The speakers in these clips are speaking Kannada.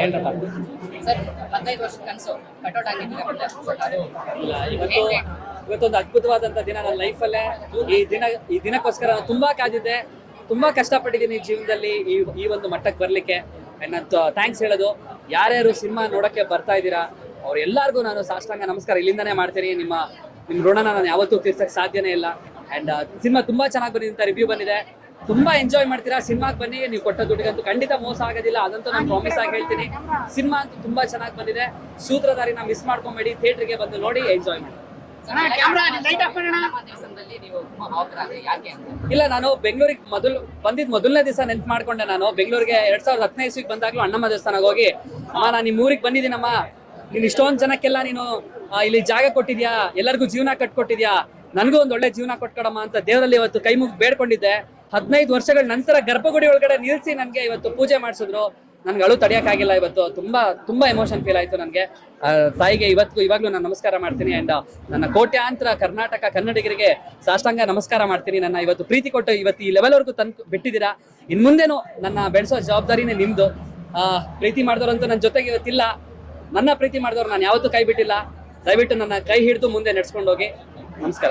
ಹೇಳ್ರಪ್ಪ ಸರ್ ಹದಿನೈದು ವರ್ಷದ ಕನಸು ಕಟೌಟ್ ಆಗಿದ್ದಿಲ್ಲ ಬಟ್ ಅದು ಇಲ್ಲ ಇವತ್ತು ಇವತ್ತೊಂದು ಅದ್ಭುತವಾದಂತ ದಿನ ನನ್ನ ಲೈಫಲ್ಲೇ ಈ ದಿನ ಈ ದಿನಕ್ಕೋಸ್ಕರ ನಾನು ತುಂಬಾ ಕಾದಿದ್ದೆ. ತುಂಬಾ ಕಷ್ಟಪಟ್ಟಿದ್ದೀನಿ ಜೀವನದಲ್ಲಿ ಈ ಈ ಒಂದು ಮಟ್ಟಕ್ಕೆ ಬರ್ಲಿಕ್ಕೆ. ನಾನು ಥ್ಯಾಂಕ್ಸ್ ಹೇಳೋದು ಯಾರ್ಯಾರು ಸಿನಿಮಾ ನೋಡಕ್ಕೆ ಬರ್ತಾ ಇದ್ದೀರಾ ಅವ್ರೆಲ್ಲರಿಗೂ ನಾನು ಸಾಷ್ಟಾಂಗ ನಮಸ್ಕಾರ ಇಲ್ಲಿಂದನೇ ಮಾಡ್ತೀನಿ. ನಿಮ್ಮ ನಿಮ್ಮ ಋಣನ ನಾನು ಯಾವತ್ತೂ ತೀರ್ಸಕ್ಕೆ ಸಾಧ್ಯನೇ ಇಲ್ಲ. ಅಂಡ್ ಸಿನಿಮಾ ತುಂಬಾ ಚೆನ್ನಾಗಿ ಬಂದಿದೆ ಅಂತ ರಿವ್ಯೂ ಬಂದಿದೆ. ತುಂಬಾ ಎಂಜಾಯ್ ಮಾಡ್ತೀರಾ? ಸಿನಿಮಾಗೆ ಬನ್ನಿ ನೀವು ಕೊಟ್ಟ ದುಡ್ಡಿಗಂತೂ ಖಂಡಿತ ಮೋಸ ಆಗೋದಿಲ್ಲ. ಅದಂತೂ ನಾನು ಪ್ರಾಮಿಸ್ ಆಗಿ ಹೇಳ್ತೀನಿ. ಸಿನಿಮಾ ಅಂತೂ ತುಂಬಾ ಚೆನ್ನಾಗಿ ಬಂದಿದೆ. ಸೂತ್ರಧಾರಿನ ಮಿಸ್ ಮಾಡ್ಕೊಂಬೇಡಿ. ಥಿಯೇಟರ್ಗೆ ಬಂದು ನೋಡಿ ಎಂಜಾಯ್ ಮಾಡಿ. ಇಲ್ಲ ನಾನು ಬೆಂಗಳೂರಿಗೆ ಮೊದಲು ಬಂದಿದ್ ಮೊದಲನೇ ದಿವಸ ನೆನ್ಪು ಮಾಡ್ಕೊಂಡೆ ನಾನು. ಬೆಂಗಳೂರಿಗೆ ಎರಡ್ ಸಾವಿರದ ಹದಿನೈದು ಇಸ್ವಿಗೆ ಬಂದಾಗ್ಲೂ ಅಣ್ಣಮ್ಮ ದೇವಸ್ಥಾನಕ್ಕೆ ಹೋಗಿ ಅಮ್ಮ ನಾನು ನಿಮ್ಮ ಊರಿಗೆ ಬಂದಿದ್ದೀನಮ್ಮ. ನೀನು ಇಷ್ಟೊಂದು ಜನಕ್ಕೆಲ್ಲ ನೀನು ಇಲ್ಲಿ ಜಾಗ ಕೊಟ್ಟಿದ್ಯಾ? ಎಲ್ಲರಿಗೂ ಜೀವನ ಕಟ್ಕೊಟ್ಟಿದ್ಯಾ? ನನಗೂ ಒಂದು ಒಳ್ಳೆ ಜೀವನ ಕೊಟ್ಕೊಡಮ್ಮ ಅಂತ ದೇವರಲ್ಲಿ ಇವತ್ತು ಕೈ ಮುಗಿ ಬೇಡ್ಕೊಂಡಿದ್ದೆ. ಹದಿನೈದು ವರ್ಷಗಳ ನಂತರ ಗರ್ಭಗುಡಿ ಒಳಗಡೆ ನಿಲ್ಲಿಸಿ ನನಗೆ ಇವತ್ತು ಪೂಜೆ ಮಾಡಿಸಿದ್ರು. ನನ್ಗೆ ಅಳು ತಡೆಯೋಕ್ಕಾಗಿಲ್ಲ ಇವತ್ತು. ತುಂಬಾ ತುಂಬಾ ಎಮೋಷನ್ ಫೀಲ್ ಆಯ್ತು ನನಗೆ. ತಾಯಿಗೆ ಇವತ್ತು ಇವಾಗ್ಲೂ ನಾನು ನಮಸ್ಕಾರ ಮಾಡ್ತೀನಿ ಅಂಡ್ ನನ್ನ ಕೋಟ್ಯಾಂತರ ಕರ್ನಾಟಕ ಕನ್ನಡಿಗರಿಗೆ ಸಾಷ್ಟಾಂಗ ನಮಸ್ಕಾರ ಮಾಡ್ತೀನಿ. ನನ್ನ ಇವತ್ತು ಪ್ರೀತಿ ಕೊಟ್ಟು ಇವತ್ತು ಈ ಲೆವೆಲ್ವರೆಗೂ ತಂದು ಬಿಟ್ಟಿದ್ದೀರಾ. ಇನ್ನು ಮುಂದೆನೂ ನನ್ನ ಬೆಳೆಸೋ ಜವಾಬ್ದಾರಿನೇ ನಿಮ್ಮದು ಪ್ರೀತಿ ಮಾಡಿದವರಂತೂ ನನ್ನ ಜೊತೆಗೆ ಇವತ್ತಿಲ್ಲ. ನನ್ನ ಪ್ರೀತಿ ಮಾಡಿದವರು ನಾನು ಯಾವತ್ತೂ ಕೈ ಬಿಟ್ಟಿಲ್ಲ. ದಯವಿಟ್ಟು ನನ್ನ ಕೈ ಹಿಡಿದು ಮುಂದೆ ನಡ್ಸ್ಕೊಂಡು ಹೋಗಿ ನಮಸ್ಕಾರ.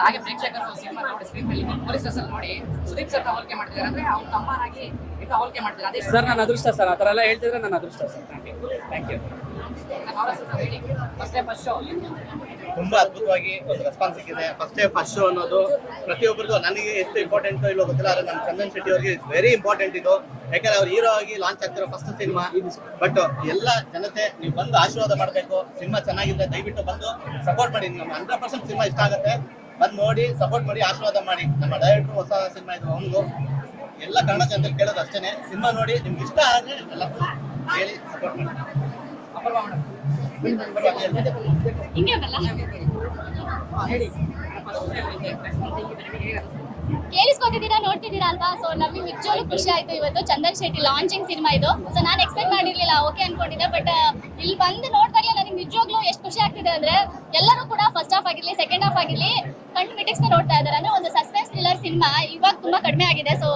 ಹಾಗೆ ಪ್ರೇಕ್ಷಕರು ಸಿನಿಮಾ ನೋಡಿ ಸ್ಕ್ರೀನ್ ಮೇಲೆ ಪೊಲೀಸ್ ಸರ್ ನೋಡಿ ಸುದೀಪ್ ಸರ್ ಹೋಲಿಕೆ ಮಾಡ್ತಿದ್ದಾರೆ ಅಂದ್ರೆ ಅವ್ರ ತಮ್ಮನಾಗಿ ಹೋಲಿಕೆ ಮಾಡ್ತಿದ್ದಾರೆ. ಸರ್ ನನ್ನ ಅದೃಷ್ಟ ಸರ್ ಆ ಥರ ಎಲ್ಲ ಹೇಳ್ತಿದ್ರೆ ನನ್ನ ಅದೃಷ್ಟ sir. Thank you thank you ತುಂಬಾ ಅದ್ಭುತವಾಗಿ ಒಂದು ರೆಸ್ಪಾನ್ಸ್ ಸಿಕ್ಕಿದೆ. ಫಸ್ಟ್ ಡೇ ಫಸ್ಟ್ ಶೋ ಅನ್ನೋದು ಪ್ರತಿಯೊಬ್ಬರಿಗೂ ನನಗೆ ಎಷ್ಟು ಇಂಪಾರ್ಟೆಂಟ್ ಇಲ್ಲೋ ಗೊತ್ತಿಲ್ಲ, ಆದ್ರೆ ನಮ್ಮ ಚಂದನ್ ಶೆಟ್ಟಿ ಅವರಿಗೆ ಇಟ್ಸ್ ವೆರಿ ಇಂಪಾರ್ಟೆಂಟ್ ಇದು. ಯಾಕಂದ್ರೆ ಅವ್ರು ಹೀರೋ ಆಗಿ ಲಾಂಚ್ ಆಗ್ತಿರೋ ಫಸ್ಟ್ ಸಿನಿಮಾ ಬಟ್ ಎಲ್ಲ ಜನತೆ, ನೀವು ಬಂದು ಆಶೀರ್ವಾದ ಮಾಡಬೇಕು. ಸಿನಿಮಾ ಚೆನ್ನಾಗಿದೆ, ದಯವಿಟ್ಟು ಬಂದು ಸಪೋರ್ಟ್ ಮಾಡಿ. ನಮ್ಮ ಹಂಡ್ರೆಡ್ ಪರ್ಸೆಂಟ್ ಸಿನಿಮಾ ಇಷ್ಟ ಆಗುತ್ತೆ. ಬಂದು ನೋಡಿ ಸಪೋರ್ಟ್ ಮಾಡಿ, ಆಶೀರ್ವಾದ ಮಾಡಿ. ನಮ್ಮ ಡೈರೆಕ್ಟರ್ ಹೊಸ ಸಿನಿಮಾ ಇದು ಅವನಿಗೂ ಎಲ್ಲ ಕನ್ನಡ ಜನರು ಕೇಳೋದು ಅಷ್ಟೇ ಸಿನಿಮಾ ನೋಡಿ ನಿಮ್ಗೆ ಇಷ್ಟ ಆದರೆ ಎಲ್ಲ ಹೇಳಿ ಸಪೋರ್ಟ್ ಮಾಡಿ. ಹಿಂಗೆ ಬರಲ್ಲ. ಕೇಳಿಸ್ಕೊತಿದ್ದೀರಾ, ನೋಡ್ತಿದ್ದೀರಾ ಅಲ್ವಾ? ಸೊ ನಮಗೆ ನಿಜವಾಗ್ಲೂ ಖುಷಿ ಆಯ್ತು ಇವತ್ತು. ಚಂದನ್ ಶೆಟ್ಟಿ ಲಾಂಚಿಂಗ್ ಸಿನಿಮಾ ಇದು. ಸೊ ನಾನು ಎಕ್ಸ್ಪೆಕ್ಟ್ ಮಾಡಿರ್ಲಿಲ್ಲ, ಓಕೆ ಅನ್ಕೊಂಡಿದ್ದೆ ಬಟ್ ಇಲ್ಲಿ ಬಂದು ನೋಡಿದಾಗಲೇ ನನಗೆ ನಿಜವಾಗ್ಲೂ ಎಷ್ಟು ಖುಷಿ ಆಗ್ತಿದೆ ಅಂದ್ರೆ, ಎಲ್ಲರೂ ಕೂಡ ಫಸ್ಟ್ ಹಾಫ್ ಆಗಿರ್ಲಿ ಸೆಕೆಂಡ್ ಹಾಫ್ ಆಗಿರ್ಲಿ, ಕಣ್ಣು ಮಿಟಿಕ್ಸ್ ನೋಡ್ತಾ ಇದ್ದಾರೆ. ಅಂದ್ರೆ ಒಂದು ಸಸ್ಪೆನ್ಸ್ ಥ್ರಿಲ್ಲರ್ ಸಿನಿಮಾ ಇವಾಗ ತುಂಬಾ ಕಡಿಮೆ ಆಗಿದೆ. ಸೊ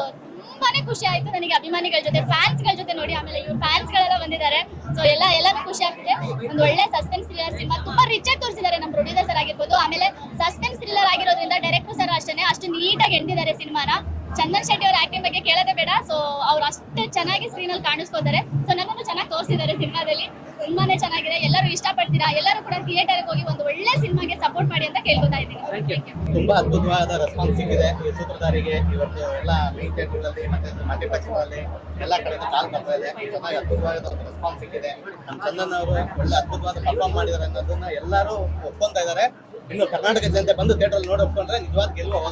ತುಂಬಾನೇ ಖುಷಿ ಆಯ್ತು ನನಗೆ ಅಭಿಮಾನಿಗಳ ಜೊತೆ ಫ್ಯಾನ್ಸ್ಗಳ ಜೊತೆ ನೋಡಿ, ಆಮೇಲೆ ಇವ್ರು ಫ್ಯಾನ್ಸ್ ಗಳೆಲ್ಲ ಬಂದಿದ್ದಾರೆ. ಸೊ ಎಲ್ಲ, ಎಲ್ಲಾನು ಖುಷಿ ಆಗ್ತಿದೆ. ಒಂದು ಒಳ್ಳೆ ಸಸ್ಪೆನ್ಸ್ ಥ್ರಿಲ್ಲರ್ ಸಿನಿಮಾ, ತುಂಬಾ ರಿಚ್ ಆಗಿ ತೋರಿಸಿದ್ದಾರೆ ನಮ್ಮ ಪ್ರೊಡ್ಯೂಸರ್ ಸರ್ ಆಗಿರ್ಬೋದು. ಆಮೇಲೆ ಸಸ್ಪೆನ್ಸ್ ಥ್ರಿಲ್ಲರ್ ಆಗಿರೋದ್ರಿಂದ ಡೈರೆಕ್ಟರ್ ಸರ್ ಅಷ್ಟೇ ಅಷ್ಟು ನೀಟಾಗಿ ಎಂದಿದ್ದಾರೆ ಸಿನಿಮಾನ. ಚಂದನ್ ಶೆಟ್ಟಿ ಅವ್ರ ಆಕ್ಟಿಂಗ್ ಬಗ್ಗೆ ಕೇಳೋದೇ ಬೇಡ. ಸೊ ಅವ್ರು ಅಷ್ಟು ಚೆನ್ನಾಗಿ ಸ್ಕ್ರೀನ್ ಅಲ್ಲಿ ಕಾಣಿಸ್ಕೋತಾರೆ. ಸೊ ನನ್ನನ್ನು ಚೆನ್ನಾಗಿ ತೋರಿಸಿದ್ದಾರೆ ಸಿನಿಮಾದಲ್ಲಿ. ತುಂಬಾನೇ ಚೆನ್ನಾಗಿದೆ. ಎಲ್ಲರೂ ಇಷ್ಟಪಡ್ತೀರಾ? ಎಲ್ಲರೂ ಕೂಡ ಥಿಯೇಟರ್ಗೆ ಹೋಗಿ ಒಂದು ಒಳ್ಳೆ ಸಿನಿಮಾಗೆ ಸಪೋರ್ಟ್ ಮಾಡಿ ಅಂತ ಕೇಳ್ಕೊತಾ ಇದ್ದೀನಿ. ತುಂಬಾ ಅದ್ಭುತವಾದ ರೆಸ್ಪಾನ್ಸ್ ಸಿಕ್ಕಿದೆ. ಈ ಸೂತ್ರಧಾರಿಗೆ ಇವತ್ತು ಎಲ್ಲ ಮೀನ್ ಥಿಯೇಟರ್ಗಳಲ್ಲಿ ಮತ್ತೆ ಪಶ್ಚಿಮದಲ್ಲಿ ಎಲ್ಲ ಕಡೆ ಕಾಲ್ ಬರ್ತಾ ಇದೆ. ಚೆನ್ನಾಗಿ ಅದ್ಭುತವಾದ ರೆಸ್ಪಾನ್ಸ್ ಸಿಕ್ಕಿದೆ. ನಮ್ಮ ಚಂದನ್ ಅವರು ಒಳ್ಳೆ ಅದ್ಭುತವಾದ ಪರ್ಫಾರ್ಮ್ ಮಾಡಿದ್ದಾರೆ ಅನ್ನೋದನ್ನ ಎಲ್ಲರೂ ಒಪ್ಕೊಂತಾ ಇದ್ದಾರೆ. ಇನ್ನು ಕರ್ನಾಟಕ ಜನತೆ ಬಂದು ಥಿಯೇಟರ್ ನೋಡಿ ಒಪ್ಕೊಂಡ್ರೆ ನಿಜವಾದ ಗೆಲ್ಲುವ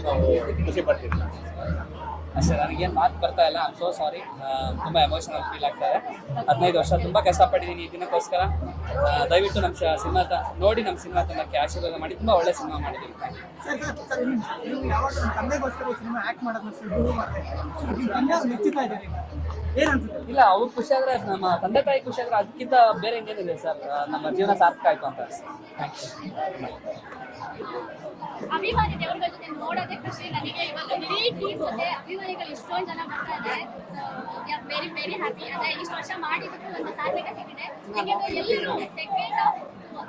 ಖುಷಿ ಪಡ್ತೀವಿ. ಅಷ್ಟೇ ನನಗೇನು ಮಾತು ಬರ್ತಾ ಇಲ್ಲ. ಐಮ್ ಸೋ ಸಾರಿ ತುಂಬ ಎಮೋಷನಲ್ ಫೀಲ್ ಆಗ್ತಾ ಇದೆ. ಹದಿನೈದು ವರ್ಷ ತುಂಬ ಕಷ್ಟಪಟ್ಟಿದ್ದೀನಿ ಈ ದಿನಕ್ಕೋಸ್ಕರ. ದಯವಿಟ್ಟು ನಮ್ಮ ಸಿನಿಮಾ ನೋಡಿ ನಮ್ಮ ಸಿನಿಮಾ ತಂಡಕ್ಕೆ ಆಶೀರ್ವಾದ ಮಾಡಿ. ತುಂಬ ಒಳ್ಳೆ ಸಿನಿಮಾ ಮಾಡಿದ್ದೀನಿ ಇಲ್ಲ ಅವ್ರು ಖುಷಿ ಆದ್ರೆ ನಮ್ಮ ತಂದೆ ತಾಯಿ ಖುಷಿ ಆದ್ರೆ ಅದಕ್ಕಿಂತ ಬೇರೆ ಇನ್ನೇನಿದೆ ಸರ್. ನಮ್ಮ ಜೀವನ ಸಾರ್ಥಕ ಆಯ್ತು ಅಂತ ಥ್ಯಾಂಕ್ ಯು ಅಭಿಮಾನಿ ದೇವರುಗಳ ಜೊತೆ ನೋಡೋದೇ ಖುಷಿ. ನನಗೆ ಇವಾಗ ಇಡೀ ಟೀಮ್ ಜೊತೆ ಅಭಿಮಾನಿಗಳು ಇಷ್ಟೊಂದು ಜನ ಬರ್ತಾ ಇದೆ ವೆರಿ ವೆರಿ ಹ್ಯಾಪಿ ಅಂದ್ರೆ ಇಷ್ಟು ವರ್ಷ ಮಾಡಿದ್ದಕ್ಕೂ ಒಂದು ಸಾರ್ಥಕ ಸಿಕ್ಕಿದೆ. ಯಾಕೆಂದ್ರೆ ಎಲ್ಲರೂ ಸೆಕೆಂಡ್ ಹಾಫ್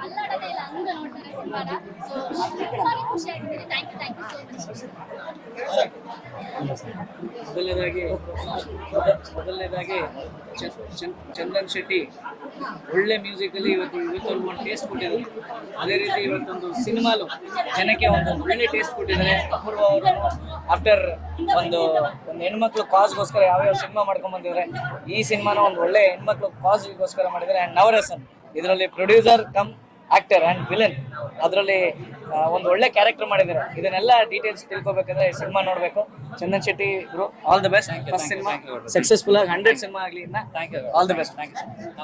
ಅಲ್ಲಾಡೋದೇ ಇಲ್ಲ ಹಂಗ ನೋಡ್ತಾರೆ ಖುಷಿ ಆಗ್ತಿದೆ. ಮೊದಲನೇದಾಗಿ ಮೊದಲನೇದಾಗಿ ಚಂದನ್ ಶೆಟ್ಟಿ ಒಳ್ಳೆ ಮ್ಯೂಸಿಕಲ್ಲಿ ಇವತ್ತು ಇವತ್ತೊಂದು ಒಂದು ಟೇಸ್ಟ್ ಕೊಟ್ಟಿದ್ದಾರೆ. ಅದೇ ರೀತಿ ಇವತ್ತೊಂದು ಸಿನಿಮಾಲು ಜನಕ್ಕೆ ಒಂದು ಒಳ್ಳೆ ಟೇಸ್ಟ್ ಕೊಟ್ಟಿದ್ದಾರೆ. ಅಪೂರ್ವ ಅವರು ಆಫ್ಟರ್ ಒಂದು ಒಂದು ಹೆಣ್ಮಕ್ಳು ಕಾಸ್ಗೋಸ್ಕರ ಯಾವ್ಯಾವ ಸಿನಿಮಾ ಮಾಡ್ಕೊಂಡ್ ಬಂದಿದ್ದಾರೆ, ಈ ಸಿನಿಮಾನ ಒಂದು ಒಳ್ಳೆ ಹೆಣ್ಮಕ್ಳು ಕಾಸ್ಗೋಸ್ಕರ ಮಾಡಿದ್ದಾರೆ. ಆ್ಯಂಡ್ ನವರಸನ್, ಇದರಲ್ಲಿ producer cum actor and villain ಅದರಲ್ಲಿ ಒಂದು ಒಳ್ಳೆ ಕ್ಯಾರೆಕ್ಟರ್ ಮಾಡಿದ್ದಾರೆ. ಇದನ್ನೆಲ್ಲ ಡೀಟೇಲ್ಸ್ ತಿಳ್ಕೊಬೇಕಂದ್ರೆ ಸಿನಿಮಾ ನೋಡಬೇಕು. ಚಂದನ್ ಶೆಟ್ಟಿ ಗುರು all the best first cinema successful ಆಗಿ ಹಂಡ್ರೆಡ್ ಸಿನಿಮಾ ಆಗಲಿ ಇನ್ನ. All the best thank you